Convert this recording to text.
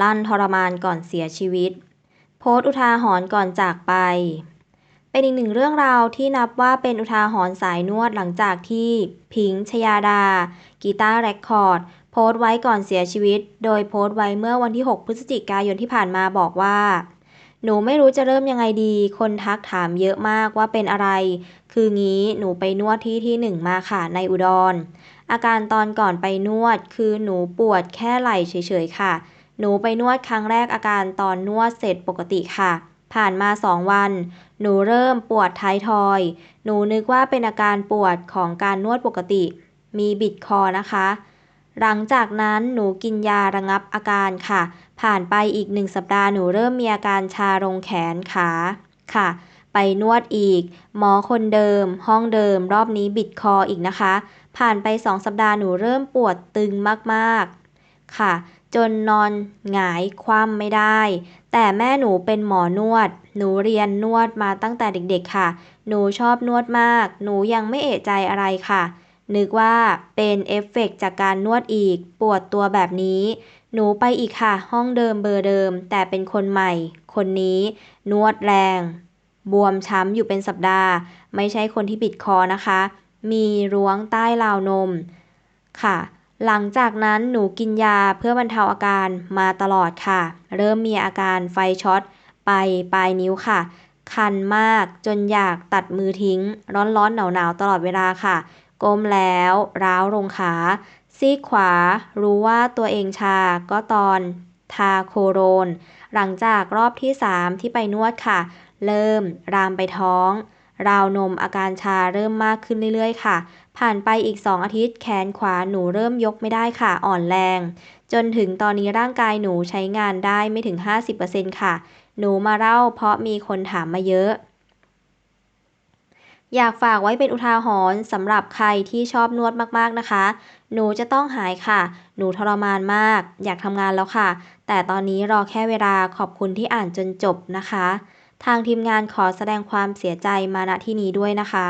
ลั่นทรมานก่อนเสียชีวิต โพสต์อุทาหรณ์ก่อนจากไป เป็นอีกหนึ่งเรื่องราวที่นับว่าเป็นอุทาหรณ์สายนวดหลังจากที่พิงชยาดา กีตาร์เรคคอร์ด โพสต์ไว้ก่อนเสียชีวิต โดยโพสต์ไว้เมื่อวันที่ 6 พฤศจิกายนที่ผ่านมาบอกว่าหนูไม่รู้จะเริ่มยังไงดี คนทักถามเยอะมากว่าเป็นอะไร คืองี้หนูไปนวดที่ที่หนึ่งมาค่ะในอุดร อาการตอนก่อนไปนวดคือหนูปวดแค่ไหล่เฉยๆค่ะ หนูไปนวดครั้งแรกอาการตอนนวดเสร็จปกติค่ะ ผ่านมาสองวัน หนูเริ่มปวดท้ายทอย หนูนึกว่าเป็นอาการปวดของการนวดปกติ มีบิดคอนะคะ หลังจากนั้นหนูกินยาระงับอาการค่ะ ผ่านไปอีกหนึ่งสัปดาห์หนูเริ่มมีอาการชาลงแขนขาค่ะ ไปนวดอีก หมอคนเดิม ห้องเดิม รอบนี้บิดคออีกนะคะ ผ่านไปสองสัปดาห์หนูเริ่มปวดตึงมากๆ ค่ะ จนนอนหงายคว่ำไม่ได้ แต่แม่หนูเป็นหมอนวด หนูเรียนนวดมาตั้งแต่เด็กๆค่ะ หนูชอบนวดมาก หนูยังไม่เอะใจอะไรค่ะ นึกว่าเป็นเอฟเฟกต์จากการนวดอีก ปวดตัวแบบนี้ หนูไปอีกค่ะ ห้องเดิมเบอร์เดิม แต่เป็นคนใหม่ คนนี้ นวดแรง บวมช้ำอยู่เป็นสัปดาห์ ไม่ใช่คนที่บิดคอนะคะ มีร้วงใต้ราวนม ค่ะ หลังจากนั้นหนูกินยาเพื่อบรรเทาอาการมาตลอดค่ะ เริ่มมีอาการไฟช็อตไปปลายนิ้วค่ะ คันมากจนอยากตัดมือทิ้ง ร้อนๆหนาวๆตลอดเวลาค่ะ ก้มแล้วร้าวลงขา ซีกขวารู้ว่าตัวเองชาก็ตอนทาโคโรน หลังจากรอบที่สามที่ไปนวดค่ะ เริ่มรามไปท้อง ราวนมอาการชาเริ่มมากขึ้นเรื่อยๆ ค่ะ ผ่านไปอีกสองอาทิตย์ แขนขวาหนูเริ่มยกไม่ได้ค่ะ อ่อนแรง จนถึงตอนนี้ร่างกายหนูใช้งานได้ไม่ถึง 50%ค่ะ หนูมาเล่าเพราะมีคนถามมาเยอะอยากฝากไว้เป็นอุทาหรณ์สำหรับใครที่ชอบนวดมากๆนะคะ หนูจะต้องหายค่ะ หนูทรมานมาก อยากทำงานแล้วค่ะ แต่ตอนนี้รอแค่เวลาขอบคุณที่อ่านจนจบนะคะ ทางทีมงานขอแสดงความเสียใจมา ณ ที่นี้ด้วยนะคะ